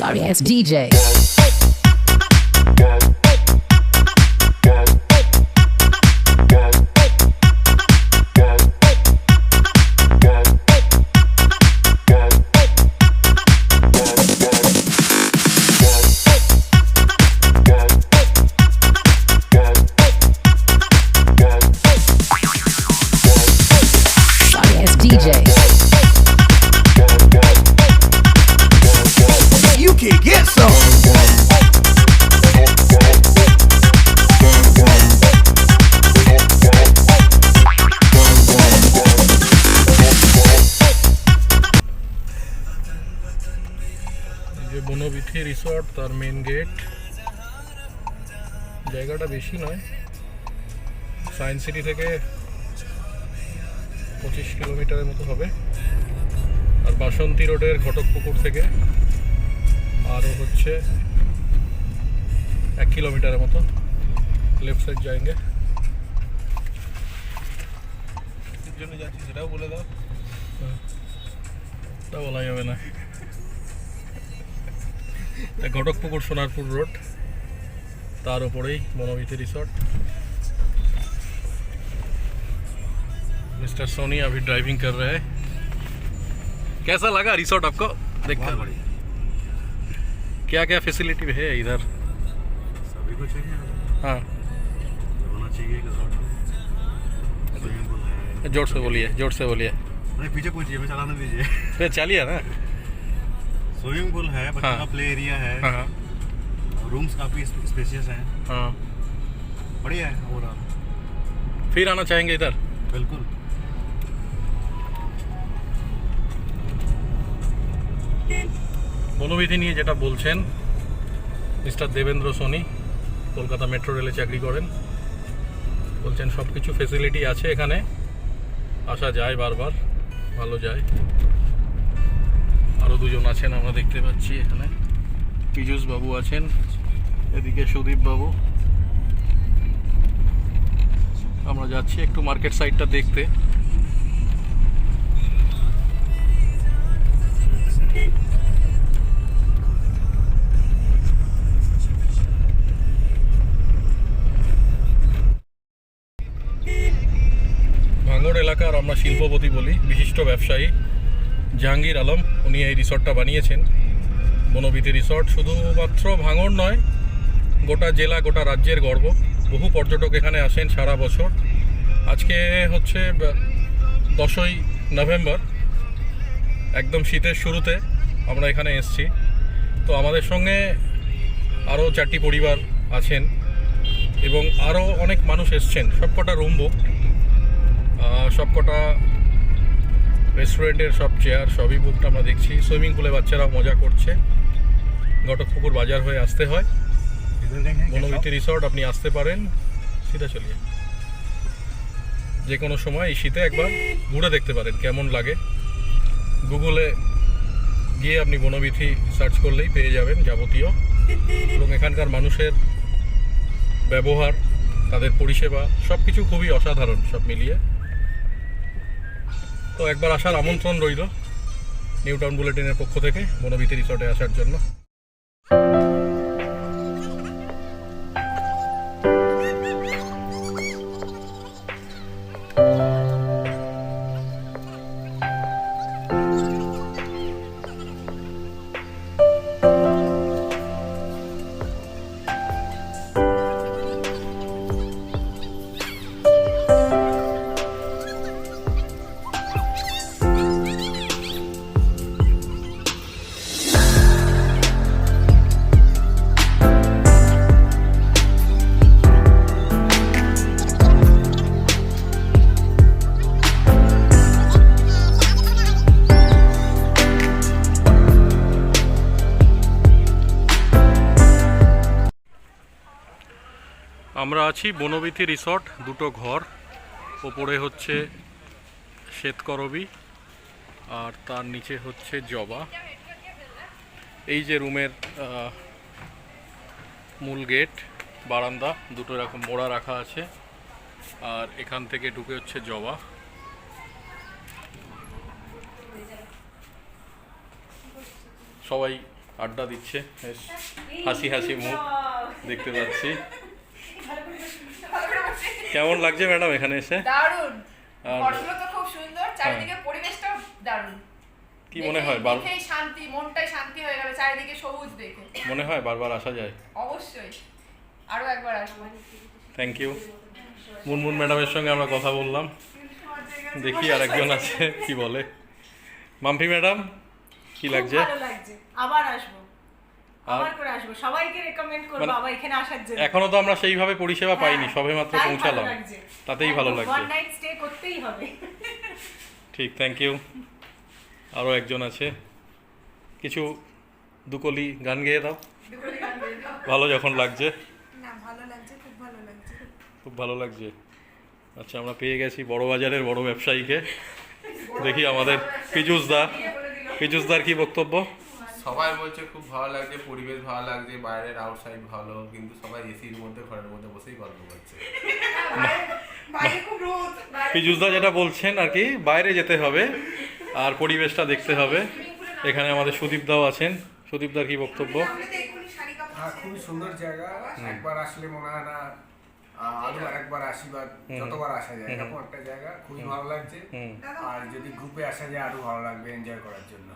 Sorry ass DJ. Banabithi resort তার main gate জায়গাটা বেশি নয়। সায়েন্স সিটি থেকে পঁচিশ কিলোমিটারের মতো হবে। আর বাসন্তী রোডের ঘটকপুকুর থেকে আরও হচ্ছে এক কিলোমিটারের মতো। লেফট সাইড যাएंगे জন্য যাচ্ছি সেটাও বলে দাও। তা বলা যাবে না। ঘটকপুকুর সোনারপুর রোড তার উপরেই বনবিথি रिसोर्ट मिस्टर सोनी अभी ड्राइविंग कर रहे हैं कैसा लगा रिसोर्ट आपको देखकर बढ़िया क्या क्या फैसिलिटी है इधर सभी कुछ है यहाँ हाँ होना चाहिए एक रिजॉर्ट स्विमिंग पूल है जोर से बोलिए जोर से बोलिए अरे पीछे पूछिए मैं चलाने दीजिए फिर चलिए ना स्विमिंग पूल है बच्चों हाँ। का प्ले एरिया है हाँ हाँ रूम्स काफ़ी स्पेशियस हैं हाँ बढ़िया है ओवरऑल फिर आना चाहेंगे इधर बिल्कुल বনবিধি নিয়ে যেটা বলছেন মিস্টার দেবেন্দ্র সোনি কলকাতা মেট্রো রেলে চাকরি করেন বলছেন সব কিছু ফেসিলিটি আছে এখানে আসা যায় বারবার ভালো যায় আরও দুজন আছেন আমরা দেখতে পাচ্ছি এখানে। পীযুষ বাবু আছেন, এদিকে সুদীপ বাবু। আমরা যাচ্ছি একটু মার্কেট সাইডটা দেখতে। ভাঙড় এলাকার আমরা শিল্পপতি বলি, বিশিষ্ট ব্যবসায়ী। জাহাঙ্গীর আলম, উনি এই রিসর্টটা বানিয়েছেন। বনবিথি রিসর্ট শুধুমাত্র ভাঙড় নয়, গোটা জেলা, গোটা রাজ্যের গর্ব। বহু পর্যটক এখানে আসেন সারা বছর। আজকে হচ্ছে দশই নভেম্বর, একদম শীতের শুরুতে আমরা এখানে এসছি। তো আমাদের সঙ্গে আরও চারটি পরিবার আছেন এবং আরও অনেক মানুষ এসছেন। সবকটা রুম বুক সবকটা রেস্টুরেন্টের সব চেয়ার সবই বুকটা আমরা দেখছি। সুইমিং পুলে বাচ্চারাও মজা করছে। ঘটকপুকুর বাজার হয়ে আসতে হয়। মনোবিতি রিসর্ট আপনি আসতে পারেন। সিধা চলিয়ে। যে কোনো সময় এই শীতে একবার ঘুরে দেখতে পারেন, কেমন লাগে। গুগলে গিয়ে আপনি বনবিথি সার্চ করলেই পেয়ে যাবেন যাবতীয়। এবং এখানকার মানুষের ব্যবহার, তাদের পরিষেবা সব কিছু খুবই অসাধারণ সব মিলিয়ে। তো একবার আসার আমন্ত্রণ রইল নিউ টাউন বুলেটিনের পক্ষ থেকে বনবিথি রিসর্টে আসার জন্য। আমরা আছি বনবিথি রিসর্ট, দুটো ঘর। ওপরে হচ্ছে শ্বেতকরবী, আর তার নিচে হচ্ছে জবা। এই যে রুমের মূল গেট, বারান্দা, দুটো এরকম মোড়া রাখা আছে। আর এখান থেকে ঢুকে হচ্ছে জবা। সবাই আড্ডা দিচ্ছে হাসি হাসি মুখ দেখতে পাচ্ছি। কেমন লাগছে ম্যাডাম এখানে এসে? দারুণ। আর- ঘরগুলো তো খুব সুন্দর চারিদিকে পরিবেশটাও দারুণ। কি মনে হয়? বার শান্তি মনটাই শান্তি হয়ে গেল চারিদিকে সবুজ দেখে। মনে হয় বারবার আসা যায়? অবশ্যই। আরও একবার আসব। থ্যাংক ইউ মুনমুন ম্যাডামের সঙ্গে আমরা কথা বললাম। দেখি আর একজন আছে কি বলে। মাম্পি ম্যাডাম কি লাগছে। আবার আসব। আবার করে আসব। সবাইকে রেকমেন্ড করব মানে- আবার এখানে আসার জন্য। এখনও তো আমরা সেইভাবে পরিষেবা পাইনি হ্যাঁ, সবে মাত্র পৌঁছালাম। তাতেই ভালো লাগছে। করতেই হবে। ঠিক থ্যাংক ইউ আরও একজন আছে। কিছু দুকলি গান গেয়ে দাও। ভালো যখন লাগছে। না ভালো লাগছে খুব ভালো লাগছে। খুব ভালো লাগছে। আচ্ছা আমরা পেয়ে গেছি বড় বাজারের বড় ব্যবসায়ীকে। দেখি আমাদের পীযুষ দা। পীযুষ দার কি বক্তব্য? সবাই বলছে খুব ভালো লাগছে পরিবেশ ভালো লাগছে বাইরের আউটসাইড ভালো কিন্তু সবাই এসির মধ্যে ঘরের মধ্যে বসেই গল্প করছে। বাইরে খুব রোদ দা যেটা বলছেন আর কি বাইরে যেতে হবে আর পরিবেশটা দেখতে হবে। এখানে আমাদের সুদীপ দাও আছেন। সুদীপ দার কি বক্তব্য? হ্যাঁ খুবই সুন্দর জায়গা। একবার আসলে মনে হয় না আহ, আরও একবার আসি বা যতবার আসা যায় এরকম একটা জায়গা খুবই ভালো লাগছে। আর যদি গ্রুপে আসা যায় আরও ভালো লাগবে এনজয় করার জন্য।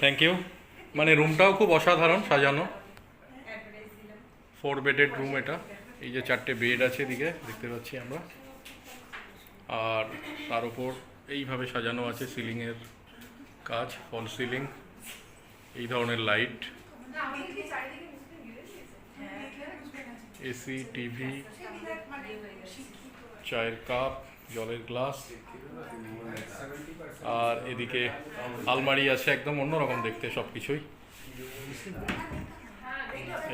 থ্যাংক ইউ মানে রুমটাও খুব অসাধারণ সাজানো। ফোর বেডেড রুম এটা। এই যে চারটে বেড আছে এদিকে দেখতে পাচ্ছি আমরা। আর তার উপর এইভাবে সাজানো আছে সিলিংয়ের কাজ ফল সিলিং এই ধরনের লাইট এসি টিভি চায়ের কাপ জলের গ্লাস। আর এদিকে আলমারি আছে একদম অন্যরকম দেখতে সব কিছুই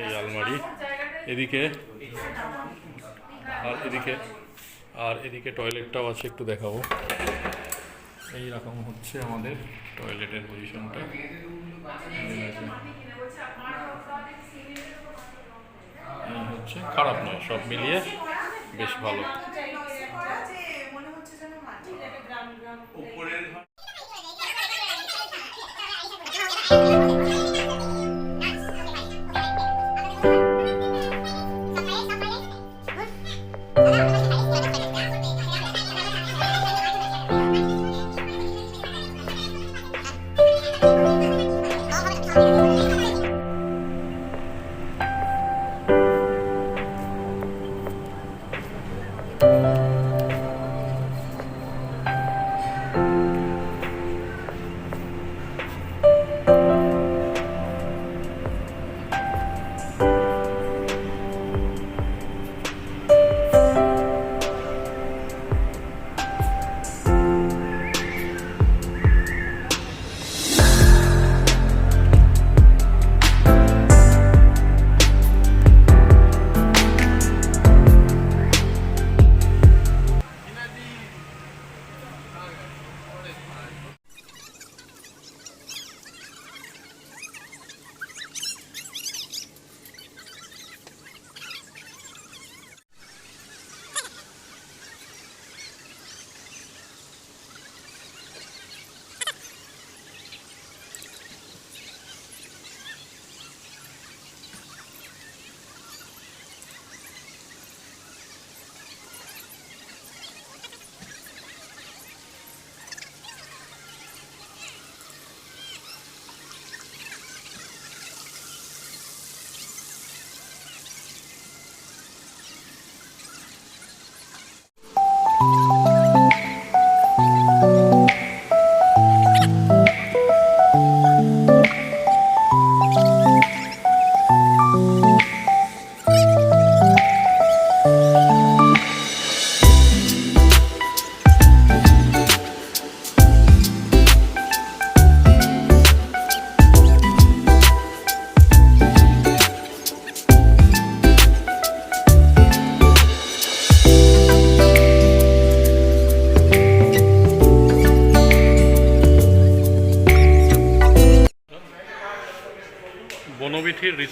এই আলমারি। এদিকে আর এদিকে আর এদিকে টয়লেটটাও আছে, একটু দেখাবো। এই রকম হচ্ছে আমাদের টয়লেটের পজিশনটা। এই হচ্ছে খারাপ নয়, সব মিলিয়ে বেশ ভালো।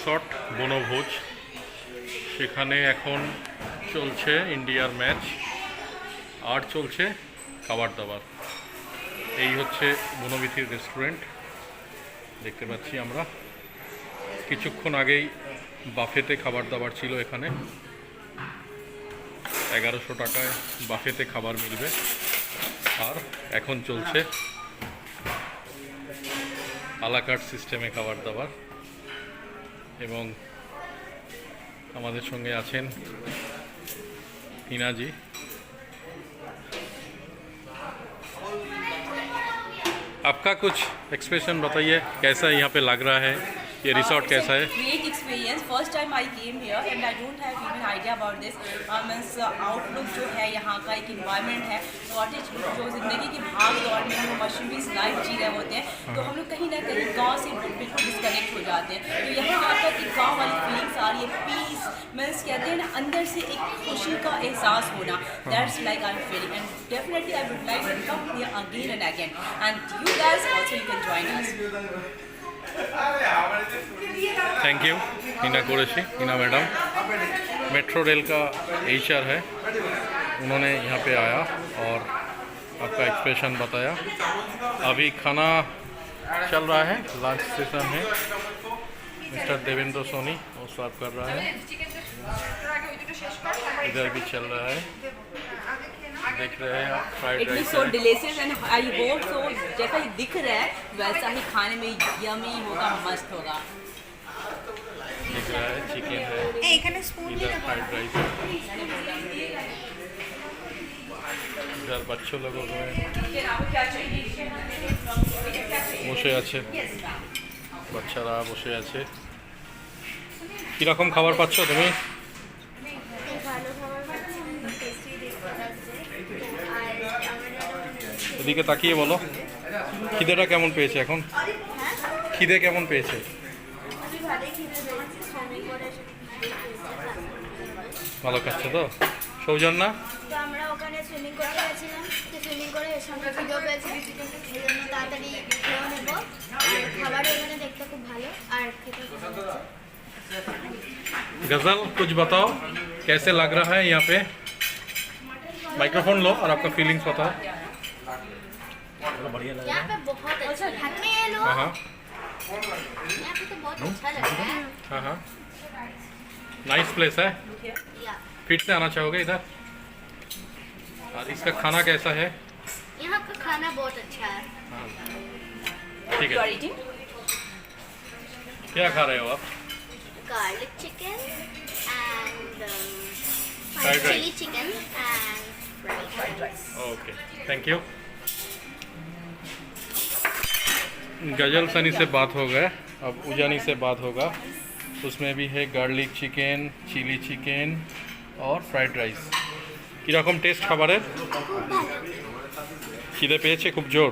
রিসর্ট, বনভোজ। সেখানে এখন চলছে ইন্ডিয়ার ম্যাচ। আর চলছে খাবার দাবার। এই হচ্ছে বনবিথির রেস্টুরেন্ট। দেখতে পাচ্ছি আমরা। কিছুক্ষণ আগেই বাফেতে খাবার দাবার ছিল এখানে। এগারোশো টাকায় বাফেতে খাবার মিলবে। আর এখন চলছে আলাকার্ট সিস্টেমে খাবার দাবার। এবং আমাদের সঙ্গে আছেন হিনাজি आपका कुछ एक्सप्रेशन बताइए कैसा यहाँ पे लग रहा है ये रिसोर्ट कैसा है experience. First time I came here and I don't have even idea about this. Uh, means uh, जो है यहाँ का एक environment है कॉटेज जो ज़िंदगी की भाग दौड़ में हम मशरूबीज लाइफ जी रहे होते हैं तो हम लोग कहीं ना कहीं गाँव से बिल्कुल डिस्कनेक्ट हो जाते हैं तो यहाँ आकर एक गाँव वाली फीलिंग्स आ रही है पीस मीन्स कहते हैं ना अंदर से एक खुशी का एहसास होना that's like I am feeling and definitely I would like to come here again and again and you guys also you can join us. Thank you Hina Qureshi Hina madam metro rail का H है. उन्होंने यहाँ पे आया और आपका expression बताया। अभी खाना चल रहा है लंच सेशन है। मिस्टर देवेंद्र सोनी वो सर्व कर रहा है। इधर भी चल रहा है। देख रहे हैं आप fried it is rice so है delicious and I hope so जैसा ही दिख रहा है वैसा ही खाने में यमी होगा मस्त होगा दिख रहा है चिकन है এই এখানে স্পুন इधर फ्राइड राइस है इधर बच्चों लोगों को বসে আছে বাচ্চারা বসে আছে কিরকম খাবার পাচ্ছ তুমি এদিকে তাকিয়ে বলো খিদেটা কেমন পেয়েছে এখন খিদে কেমন পেয়েছে আমি ভালোই খেতে পেরেছি সুইমিং করে এসে খিদে পেয়েছে। ভালো খাচ্ছে তো সৌজন্যা তো আমরা ওখানে সুইমিং করতে গেছিলাম তো সুইমিং করে এসে আমরা খিদেও পেয়েছে এই জন্য তাড়াতাড়ি খেয়েও নেবো আর খাবারও এখানে দেখতে খুব ভালো আর খেতে খুব ভালো লাগছে। गजल कुछ बताओ कैसे लग रहा है यहाँ पे माइक्रोफोन लो और आपका फीलिंग्स बताओ यहाँ पे बहुत अच्छा में ये हाँ हाँ। यहाँ पे तो बहुत अच्छा लगता है। हाँ हाँ। नाइस प्लेस है। फिर से आना चाहोगे इधर? और इसका खाना कैसा है? यहाँ का खाना बहुत अच्छा है। ठीक है। क्या खा रहे हो आप? Garlic chicken and um, Fried rice. chili chicken and fried rice. Okay thank you Ghazal Sunny से बात हो गए, अब उजानी से बात होगा। उसमें भी है गार्लिक चिकेन चिली चिकेन और फ्राइड राइस कम टेस्ट खबर है? খাবারের पे खूब ज़ोर।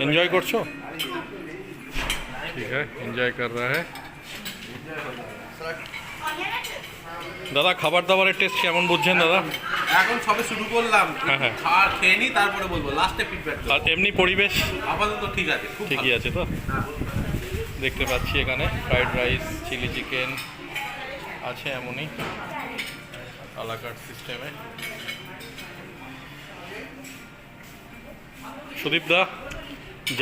एंजॉय कर छो ठीक है एंजॉय कर रहा है। দাদা খাবার দাবারের টেস্ট কেমন বুঝছেন দাদা? এখন সবে শুরু করলাম হ্যাঁ, হ্যাঁ। খাওয়া খেয়ে নি তারপরে বলব লাস্টে ফিডব্যাক আর এমনি পরিবেশ? আপাতত ঠিক আছে খুব ঠিকই আছে তো? দেখতে পাচ্ছি এখানে ফ্রাইড রাইস চিলি চিকেন আছে এমনই। আলাকাট সিস্টেমে সুদীপ দা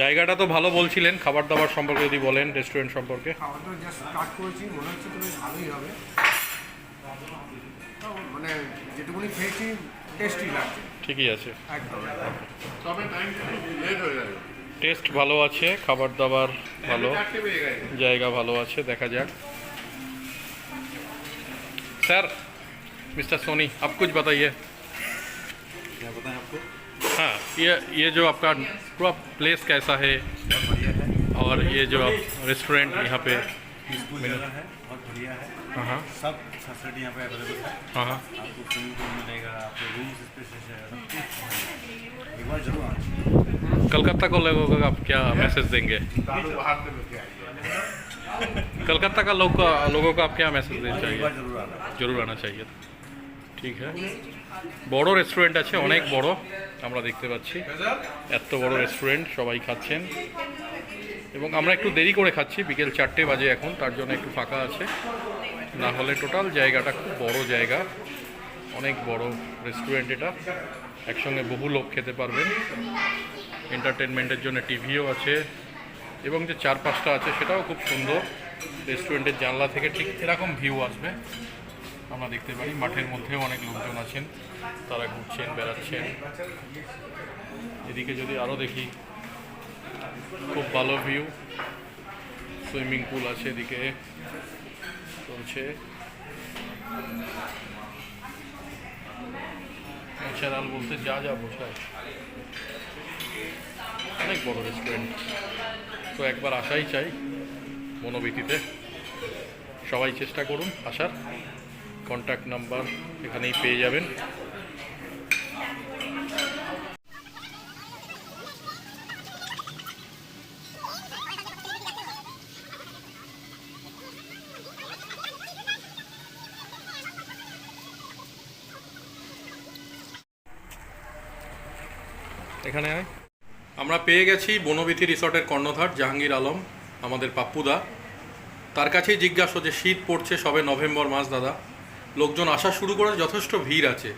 জায়গাটা তো ভালো বলছিলেন খাবার দাবার সম্পর্কে যদি বলেন রেস্টুরেন্ট সম্পর্কে। খাওয়া তো জাস্ট স্টার্ট করেছি মনে হচ্ছে তো ভালোই হবে। যেটুকুনি খেয়েছি টেস্টি লাগছে ঠিকই আছে একদম তবে টাইমটা লেট হয়ে যাবে টেস্ট ভালো আছে খাবার দাবার ভালো চারটে বেজে গেছে জায়গা ভালো আছে দেখা যাক सर मिस्टर सोनी आप कुछ बताइए क्या बताएं आपको हाँ ये ये जो आपका पूरा प्लेस कैसा है बहुत बढ़िया है और ये जो आप रेस्टोरेंट यहाँ पे पीसफुल जगह है बहुत बढ़िया है हाँ हाँ सब फैसिलिटी यहाँ पे अवेलेबल है हाँ हाँ आपको स्विमिंग पूल मिलेगा आपको रूम स्पेसिस है सब कुछ एक बार जरूर आना कलकत्ता को लोगों को आप क्या मैसेज देंगे দারু বাহার থেকে কে আইয়ে कलकत्ता का लोग लोगों को आप क्या मैसेज देना एक चाहिए बार जरूर आना জরুর আনা চাইয়ে ঠিক হ্যাঁ বড় রেস্টুরেন্ট আছে অনেক বড় আমরা দেখতে পাচ্ছি এত বড় রেস্টুরেন্ট সবাই খাচ্ছেন এবং আমরা একটু দেরি করে খাচ্ছি বিকেল চারটে বাজে এখন তার জন্য একটু ফাঁকা আছে না হলে টোটাল জায়গাটা খুব বড় জায়গা। অনেক বড় রেস্টুরেন্ট এটা। একসঙ্গে বহু লোক খেতে পারবেন। এন্টারটেনমেন্টের জন্য টিভিও আছে এবং যে চারপাশটা আছে সেটাও খুব সুন্দর। রেস্টুরেন্টের জানলা থেকে ঠিক এরকম ভিউ আসবে। আমরা দেখতে পারি মাঠের মধ্যেও অনেক লোকজন আছেন। তারা ঘুরছেন, বেড়াচ্ছেন। এদিকে যদি আরও দেখি, খুব ভালো ভিউ সুইমিং পুল আছে এদিকে। চলছে ন্যাচারাল বলতে যা যা বোঝায়। অনেক বড় রেস্টুরেন্ট তো একবার আসাই চাই মনোবৃতিতে সবাই চেষ্টা করুন আসার। কন্ট্যাক্ট নাম্বার এখানেই পেয়ে যাবেন। এখানে আয়। আমরা পেয়ে গেছি বনবিথি রিসর্টের কর্ণধার জাহাঙ্গীর আলম আমাদের পাপ্পুদা। তার কাছেই জিজ্ঞাসা যে শীত পড়ছে সবে নভেম্বর মাস দাদা। লোকজন আসা শুরু করে যথেষ্ট ভিড় আছে।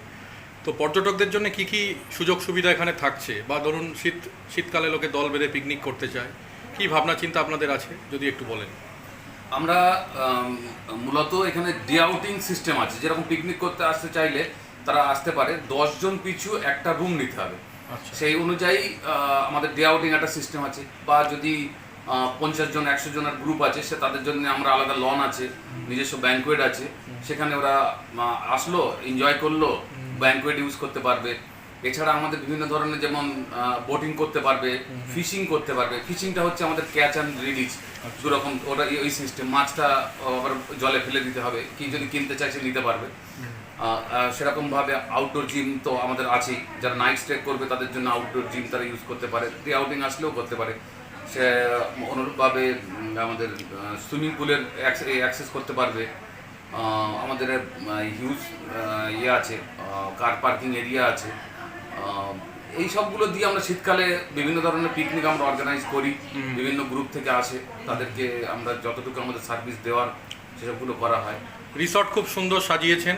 তো পর্যটকদের জন্য কি কি সুযোগ সুবিধা এখানে থাকছে? বা ধরুন শীত শীতকালে লোকে দল বেঁধে পিকনিক করতে চায়। কি ভাবনা চিন্তা আপনাদের আছে? যদি একটু বলেন। আমরা মূলত এখানে ডে আউটিং সিস্টেম আছে। যেরকম পিকনিক করতে আসতে চাইলে তারা আসতে পারে। দশজন পিছু একটা রুম নিতে হবে। সেই অনুযায়ী আমাদের ডে আউটিং একটা সিস্টেম আছে বা যদি পঞ্চাশ জন একশো জনের গ্রুপ আছে সে তাদের জন্য আমরা আলাদা লন আছে নিজস্ব ব্যাঙ্কুয়েট আছে সেখানে ওরা আসলো এনজয় করল ব্যাঙ্কুয়েট ইউজ করতে পারবে। এছাড়া আমাদের বিভিন্ন ধরনের যেমন বোটিং করতে পারবে ফিশিং করতে পারবে। ফিশিংটা হচ্ছে আমাদের ক্যাচ অ্যান্ড রিলিজ দুরকম ওটা ওই সিস্টেম মাছটা আবার জলে ফেলে দিতে হবে কি যদি কিনতে চাইছে নিতে পারবে। সেরকমভাবে আউটডোর জিম তো আমাদের আছেই। যারা নাইট স্টে করবে তাদের জন্য আউটডোর জিম তারা ইউজ করতে পারে। ডে আউটিং আসলেও করতে পারে। সে অনুরূপভাবে আমাদের সুইমিং পুলের অ্যাক্সেস করতে পারবে। আমাদের হিউজ ইয়ে আছে কার পার্কিং এরিয়া আছে। এই সবগুলো দিয়ে আমরা শীতকালে বিভিন্ন ধরনের পিকনিক আমরা অর্গানাইজ করি। বিভিন্ন গ্রুপ থেকে আসে। তাদেরকে আমরা যতটুকু আমাদের সার্ভিস দেওয়ার সেসবগুলো করা হয়। রিসর্ট খুব সুন্দর সাজিয়েছেন।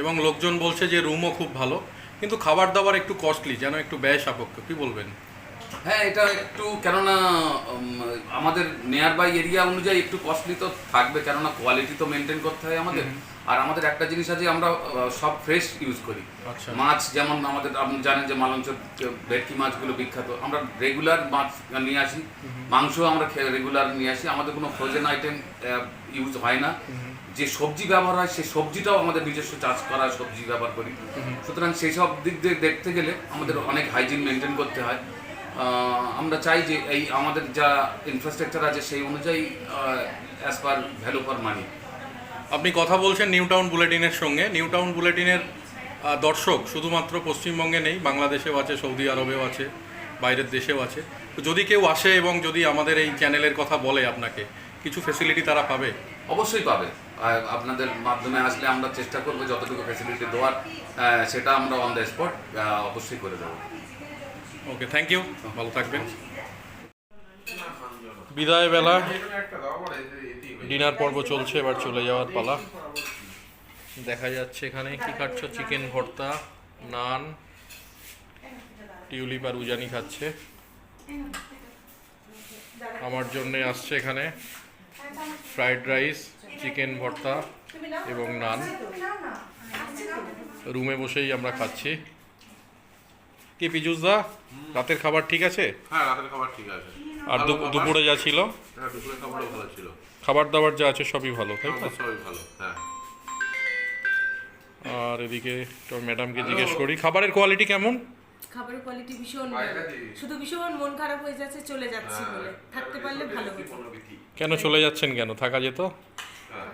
এবং লোকজন বলছে যে রুমও খুব ভালো কিন্তু খাবার দাবার একটু কস্টলি যেন একটু ব্যয় সাপেক্ষ কি বলবেন? হ্যাঁ এটা একটু কেননা আমাদের নিয়ার বাই এরিয়া অনুযায়ী একটু কস্টলি তো থাকবে কেননা কোয়ালিটি তো মেনটেন করতে হয় আমাদের। আর আমাদের একটা জিনিস আছে আমরা সব ফ্রেশ ইউজ করি। আচ্ছা। মাছ যেমন আমাদের আপনি জানেন যে মালঞ্চ ভেটকি মাছগুলো বিখ্যাত। আমরা রেগুলার মাছ নিয়ে আসি মাংস আমরা রেগুলার নিয়ে আসি। আমাদের কোনো ফ্রোজেন আইটেম ইউজ হয় না। যে সবজি ব্যবহার হয় সেই সবজিটাও আমাদের নিজস্ব চাষ করা সবজি ব্যবহার করি। সুতরাং সেই সব দিক দিয়ে দেখতে গেলে আমাদের অনেক হাইজিন মেনটেন করতে হয়। আমরা চাই যে এই আমাদের যা ইনফ্রাস্ট্রাকচার আছে সেই অনুযায়ী as per value for money আপনি কথা বলছেন নিউ টাউন বুলেটিনের সঙ্গে। নিউ টাউন বুলেটিনের দর্শক শুধুমাত্র পশ্চিমবঙ্গে নেই বাংলাদেশেও আছে সৌদি আরবেও আছে বাইরের দেশেও আছে। তো যদি কেউ আসে এবং যদি আমাদের এই চ্যানেলের কথা বলে আপনাকে কিছু ফেসিলিটি তারা পাবে? অবশ্যই পাবে। আপনাদের মাধ্যমে আসলে আমরা চেষ্টা করব যতটুকু ফ্যাসিলিটি দেওয়ার সেটা আমরা অন দ্য স্পট অবশ্যই করে দেবো। ওকে থ্যাংক ইউ ভালো থাকবেন। বিদায় বেলা। ডিনার পর্ব চলছে এবার চলে যাওয়ার পালা। দেখা যাচ্ছে এখানে কি খাচ্ছ? চিকেন ভর্তা নান টিউলিপ আর উজানি খাচ্ছে। আমার জন্য আসছে এখানে। Fried rice. চিকেন ভর্তা এবং নান। রুমে বসেই আমরা খাচ্ছি। কি পিজুসদা রাতের খাবার ঠিক আছে? হ্যাঁ রাতের খাবার ঠিক আছে। আর দু- দুপুরে যা ছিল? হ্যাঁ দুপুরের খাবারও ভালো ছিল। খাবার দাবার যা আছে সবই ভালো তাই তো? সবাই ভালো হ্যাঁ। আর এদিকে তো ম্যাডামকে জিজ্ঞেস করি খাবারের কোয়ালিটি কেমন? খাবারের কোয়ালিটি ভীষণ শুধু ভীষণ মন খারাপ হয়ে যাচ্ছে চলে যাচ্ছি বলে। থাকতে পারলে ভালো হতো। কেন চলে যাচ্ছেন কেন? থাকা যেত?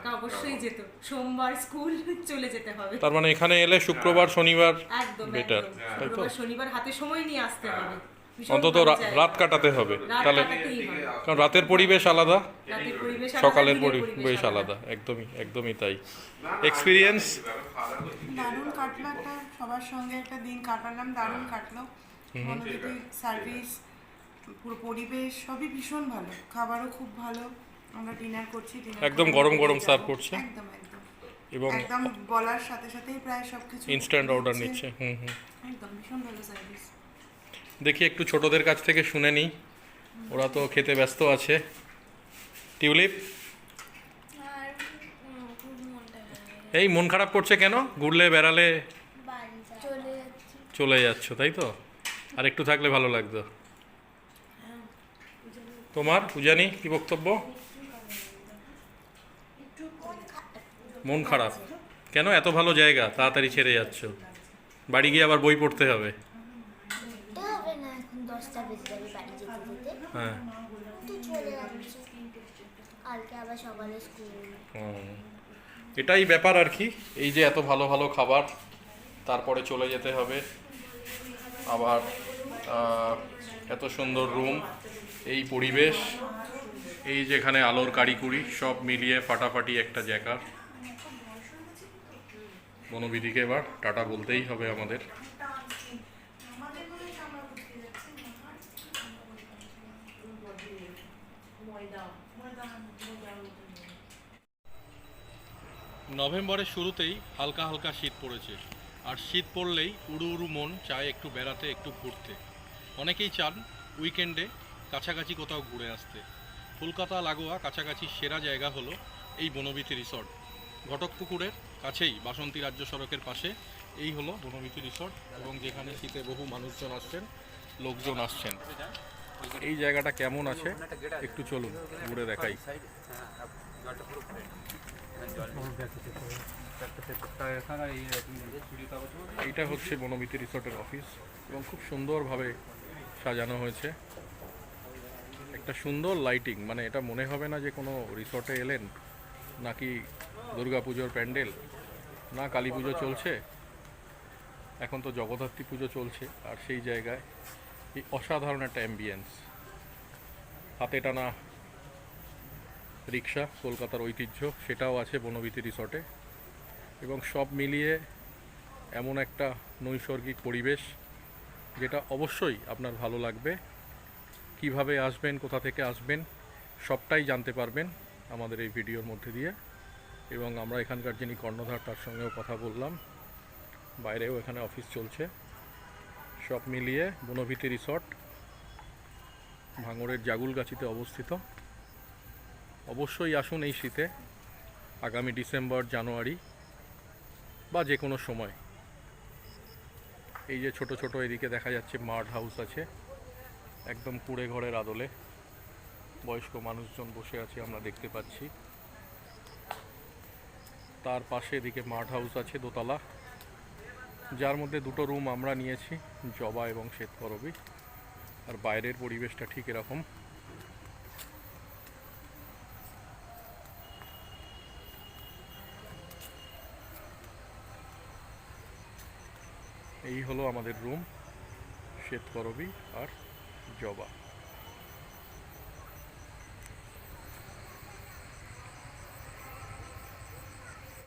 তা অবশ্যই যেত। সোমবার স্কুল চলে যেতে হবে। তার মানে এখানে এলে শুক্রবার শনিবার একদম তো? শুক্রবার, শনিবার হাতে সময় নিয়ে আসতে হবে। অন্তত। রাত কাটাতে হবে। তাহলে কারণ রাতের পরিবেশ আলাদা। রাতের পরিবেশ আলাদা, সকালের পরিবেশ আলাদা। একদমই একদমই তাই। এক্সপিরিয়েন্স দারুণ কাটলো একটা সবার সঙ্গে একটা দিন কাটালাম দারুণ কাটলো। সার্ভিস পুরো পরিবেশ সবই ভীষণ ভালো। খাবারও খুব ভালো। আমরা ডিনার করছি একদম গরম গরম সার্ভ করছে। একদম একদম। এবং একদম বলার সাথে সাথেই প্রায় সবকিছু ইনস্ট্যান্ট অর্ডার নিচ্ছে হুম হুম। একদম ভীষণ ভালো সার্ভিস দেখি একটু ছোটদের কাছ থেকে শুনে নিই। ওরা তো খেতে ব্যস্ত আছে। টিউলিপ? এই মন খারাপ করছে কেন? ঘুরলে বেড়ালে? চলে যাচ্ছি। চলে যাচ্ছ তাই তো? আর একটু থাকলে ভালো লাগতো। তোমার পূজানি কি বক্তব্য? মন খারাপ। কেন এত ভালো জায়গা? তাড়াতাড়ি ছেড়ে যাচ্ছ। বাড়ি গিয়ে আবার বই পড়তে হবে। হ্যাঁ। এটাই ব্যাপার আর কি। এই যে এত ভালো ভালো খাবার তারপরে চলে যেতে হবে। আবার এত সুন্দর রুম এই পরিবেশ এই যেখানে আলোর কারিকুরি সব মিলিয়ে ফাটাফাটি একটা জায়গা। বনবিধিকে এবার টাটা বলতেই হবে আমাদের। নভেম্বরের শুরুতেই হালকা হালকা শীত পড়েছে, আর শীত পড়লেই উড়ু উড়ু মন চায় একটু বেড়াতে, একটু ঘুরতে। অনেকেই চান উইকেন্ডে কাছাকাছি কোথাও ঘুরে আসতে। কলকাতা, লাগোয়া কাছাকাছি সেরা জায়গা হলো এই বনবিথি রিসর্ট। ঘটকপুকুরের কাছেই বাসন্তী রাজ্য সড়কের পাশে এই হলো বনবিথি রিসর্ট এবং যেখানে শীতে বহু মানুষজন আসছেন, লোকজন আসছেন। এই জায়গাটা কেমন আছে? একটু চলুন, ঘুরে দেখাই। এইটা হচ্ছে বনমিতি রিসর্টের অফিস এবং খুব সুন্দরভাবে সাজানো হয়েছে। একটা সুন্দর লাইটিং মানে এটা মনে হবে না যে কোনো রিসর্টে এলেন, নাকি দুর্গাপুজোর প্যান্ডেল, না কালী পুজো চলছে, এখন তো জগদ্ধাত্রী পুজো চলছে, আর সেই জায়গায় এই অসাধারণ একটা অ্যাম্বিয়েন্স হাতে টানা রিক্সা, কলকাতার ঐতিহ্য, সেটাও আছে বনবিতি রিসর্টে। এবং সব মিলিয়ে এমন একটা নৈসর্গিক পরিবেশ, যেটা অবশ্যই আপনার ভালো লাগবে। কীভাবে আসবেন, কোথা থেকে আসবেন, সবটাই জানতে পারবেন আমাদের এই ভিডিওর মধ্যে দিয়ে। এবং আমরা এখানকার যিনি কর্ণধার, তার সঙ্গেও কথা বললাম। বাইরেও এখানে অফিস চলছে। সব মিলিয়ে বনভিতি রিসর্ট, ভাঙড়ের জাগুলগাছিতে অবস্থিত। অবশ্যই আসুন এই শীতে, আগামী ডিসেম্বর, জানুয়ারি, বা যে কোনো সময়। এই যে ছোট ছোট এদিকে দেখা যাচ্ছে মার্ড হাউস আছে, একদম কুড়ে ঘরের আদলে। বয়স্ক মানুষজন বসে আছে, আমরা দেখতে পাচ্ছি। তার পাশে এদিকে মার্ড হাউস আছে, দোতলা। যার মধ্যে দুটো রুম আমরা নিয়েছি, জবা এবং শ্বেতকরবী। আর বাইরের পরিবেশটা ঠিক এরকম। এই হলো আমাদের রুম, শ্বেতকরবী আর জবা।